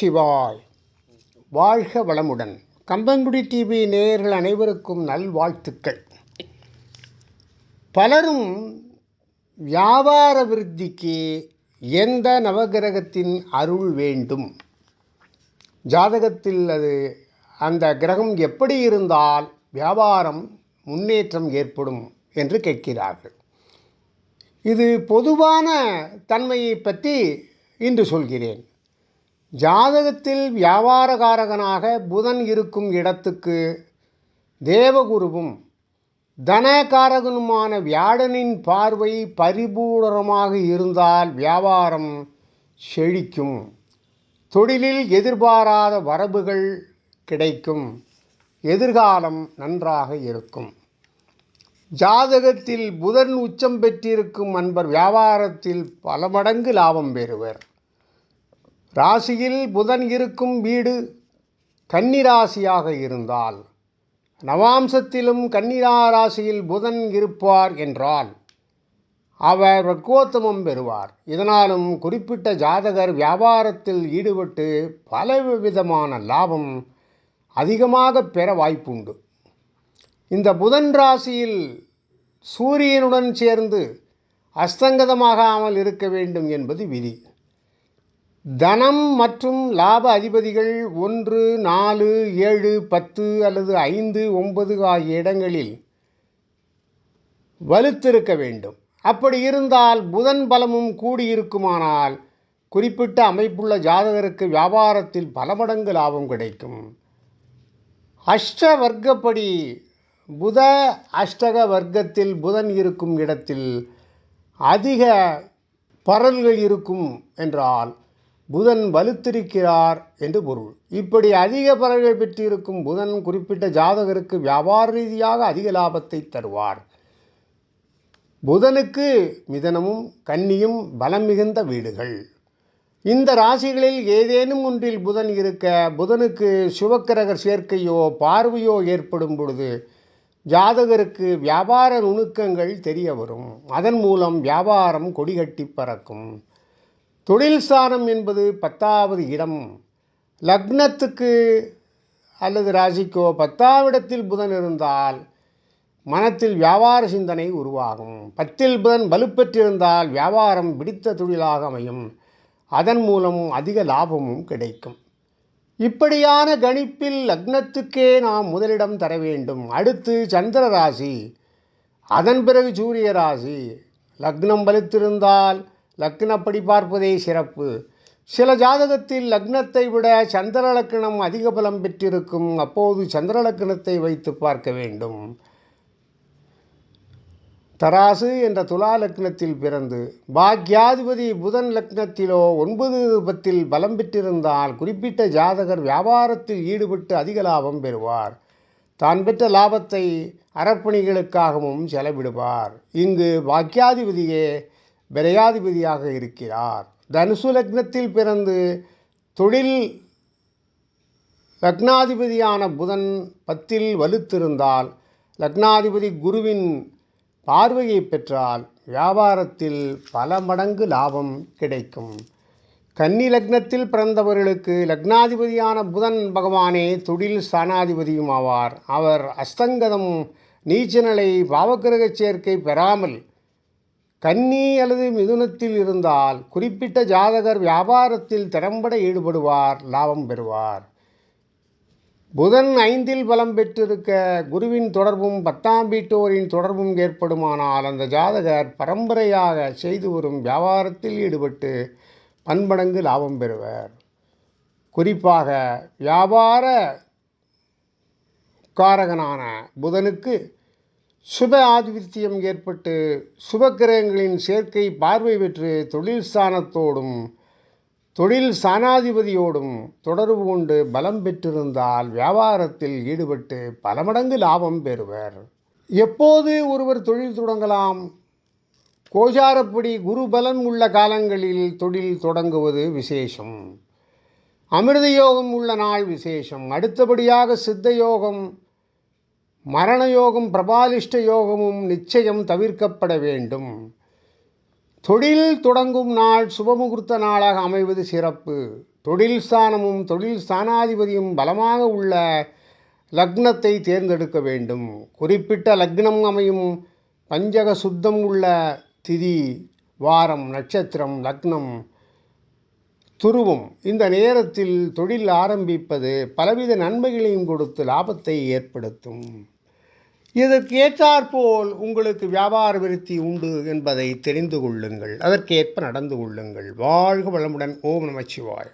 சிவாய். வாழ்க வளமுடன். கம்பங்குடி டிவி நேயர்கள் அனைவருக்கும் நல்வாழ்த்துக்கள். பலரும் வியாபார விருத்திக்கு எந்த நவகிரகத்தின் அருள் வேண்டும்? ஜாதகத்தில் அது அந்த கிரகம் எப்படி இருந்தால் வியாபாரம் முன்னேற்றம் ஏற்படும் என்று கேட்கிறார்கள். இது பொதுவான தன்மையை பற்றி இன்று சொல்கிறேன். ஜாதகத்தில் வியாபாரகாரகனாக புதன் இருக்கும் இடத்துக்கு தேவகுருவும் தனகாரகனுமான வியாழனின் பார்வை பரிபூரணமாக இருந்தால் வியாபாரம் செழிக்கும். தொழிலில் எதிர்பாராத வரவுகள் கிடைக்கும். எதிர்காலம் நன்றாக இருக்கும். ஜாதகத்தில் புதன் உச்சம் பெற்றிருக்கும் அன்பர் வியாபாரத்தில் பல மடங்கு லாபம் பெறுவர். ராசியில் புதன் இருக்கும் வீடு கன்னிராசியாக இருந்தால் நவாம்சத்திலும் கன்னிரா ராசியில் புதன் இருப்பார் என்றால் அவர் வர்க்கோத்தமம் பெறுவார். இதனாலும் குறிப்பிட்ட ஜாதகர் வியாபாரத்தில் ஈடுபட்டு பல விதமான லாபம் அதிகமாக பெற வாய்ப்புண்டு. இந்த புதன் ராசியில் சூரியனுடன் சேர்ந்து அஸ்தங்கதமாகாமல் இருக்க வேண்டும் என்பது விதி. தனம் மற்றும் லாப அதிபதிகள் ஒன்று நாலு ஏழு பத்து அல்லது ஐந்து ஒன்பது ஆகிய இடங்களில் வலுத்திருக்க வேண்டும். அப்படி இருந்தால் புதன் பலமும் கூடியிருக்குமானால் குறிப்பிட்ட அமைப்புள்ள ஜாதகருக்கு வியாபாரத்தில் பல மடங்கு லாபம் கிடைக்கும். அஷ்ட வர்க்கப்படி புத அஷ்டக வர்க்கத்தில் புதன் இருக்கும் இடத்தில் அதிக பரல்கள் இருக்கும் என்றால் புதன் வலுத்திருக்கிறார் என்று பொருள். இப்படி அதிக பறவைகள் பெற்றிருக்கும் புதன் குறிப்பிட்ட ஜாதகருக்கு வியாபார ரீதியாக அதிக லாபத்தை தருவார். புதனுக்கு மிதனமும் கன்னியும் பலம் மிகுந்த வீடுகள். இந்த ராசிகளில் ஏதேனும் ஒன்றில் புதன் இருக்க புதனுக்கு சிவக்கிரகர் சேர்க்கையோ பார்வையோ ஏற்படும் பொழுது ஜாதகருக்கு வியாபார நுணுக்கங்கள் தெரிய வரும். அதன் மூலம் வியாபாரம் கொடிகட்டி பறக்கும். தொழில் ஸ்தானம் என்பது பத்தாவது இடம். லக்னத்துக்கு அல்லது ராசிக்கோ பத்தாவிடத்தில் புதன் இருந்தால் மனத்தில் வியாபார சிந்தனை உருவாகும். பத்தில் புதன் வலுப்பெற்றிருந்தால் வியாபாரம் பிடித்த தொழிலாக அமையும். அதன் மூலம் அதிக லாபமும் கிடைக்கும். இப்படியான கணிப்பில் லக்னத்துக்கே நாம் முதலிடம் தர வேண்டும். அடுத்து சந்திர ராசி. அதன் பிறகு சூரிய ராசி. லக்னம் வலுத்திருந்தால் லக்னப்படி பார்ப்பதே சிறப்பு. சில ஜாதகத்தில் லக்னத்தை விட சந்திர லக்னம் அதிக பலம் பெற்றிருக்கும். அப்போது சந்திர லக்னத்தை வைத்து பார்க்க வேண்டும். தராசு என்ற துலா லக்னத்தில் பிறந்து பாக்யாதிபதி புதன் லக்னத்திலோ ஒன்பது பத்தில் பலம் பெற்றிருந்தால் குறிப்பிட்ட ஜாதகர் வியாபாரத்தில் ஈடுபட்டு அதிக லாபம் பெறுவார். தான் பெற்ற லாபத்தை அறப்பணிகளுக்காகவும் செலவிடுவார். இங்கு பாக்கியாதிபதியே விரையாதிபதியாக இருக்கிறார். தனுசு லக்னத்தில் பிறந்து தொழில் லக்னாதிபதியான புதன் பத்தில் வலுத்திருந்தால் லக்னாதிபதி குருவின் பார்வையை பெற்றால் வியாபாரத்தில் பல மடங்கு லாபம் கிடைக்கும். கன்னி லக்னத்தில் பிறந்தவர்களுக்கு லக்னாதிபதியான புதன் பகவானே தொழில் ஸ்தானாதிபதியும் ஆவார் அவர் அஸ்தங்கதம் நீச்சநிலை பாவக்கிரக சேர்க்கை பெறாமல் கன்னி அல்லது மிதுனத்தில் இருந்தால் குறிப்பிட்ட ஜாதகர் வியாபாரத்தில் திறம்பட ஈடுபடுவார் லாபம் பெறுவார். புதன் ஐந்தில் பலம் பெற்றிருக்க குருவின் தொடர்பும் பத்தாம் வீட்டோரின் தொடர்பும் ஏற்படுமானால் அந்த ஜாதகர் பரம்பரையாக செய்து வரும் வியாபாரத்தில் ஈடுபட்டு பன்மடங்கு லாபம் பெறுவர். குறிப்பாக வியாபார காரகனான புதனுக்கு சுப ஆதிபத்தியம் ஏற்பட்டு சுபக்கிரகங்களின் சேர்க்கை பார்வை பெற்று தொழில் ஸ்தானத்தோடும் தொழில் சாணாதிபதியோடும் தொடர்பு கொண்டு பலம் பெற்றிருந்தால் வியாபாரத்தில் ஈடுபட்டு பல மடங்கு லாபம் பெறுவர். எப்போது ஒருவர் தொழில் தொடங்கலாம்? கோஜாரப்படி குரு பலம் உள்ள காலங்களில் தொழில் தொடங்குவது விசேஷம். அமிர்த யோகம் உள்ள நாள் விசேஷம். அடுத்தபடியாக சித்த யோகம் மரண யோகம் பிரபாலிஷ்ட யோகமும் நிச்சயம் தவிர்க்கப்பட வேண்டும். தொழில் தொடங்கும் நாள் சுபமுகூர்த்த நாளாக அமைவது சிறப்பு. தொழில் ஸ்தானமும் தொழில் ஸ்தானாதிபதியும் பலமாக உள்ள லக்னத்தை தேர்ந்தெடுக்க வேண்டும். குறிப்பிட்ட லக்னம் அமையும் பஞ்சக சுத்தம் உள்ள திதி வாரம் நட்சத்திரம் லக்னம் துருவம். இந்த நேரத்தில் தொழில் ஆரம்பிப்பது பலவித நன்மைகளையும் கொடுத்து லாபத்தை ஏற்படுத்தும். இதற்கேற்றாற்போல் உங்களுக்கு வியாபார விருத்தி உண்டு என்பதை தெரிந்து கொள்ளுங்கள். அதற்கேற்ப நடந்து கொள்ளுங்கள். வாழ்க வளமுடன். ஓம் நமச்சிவாய்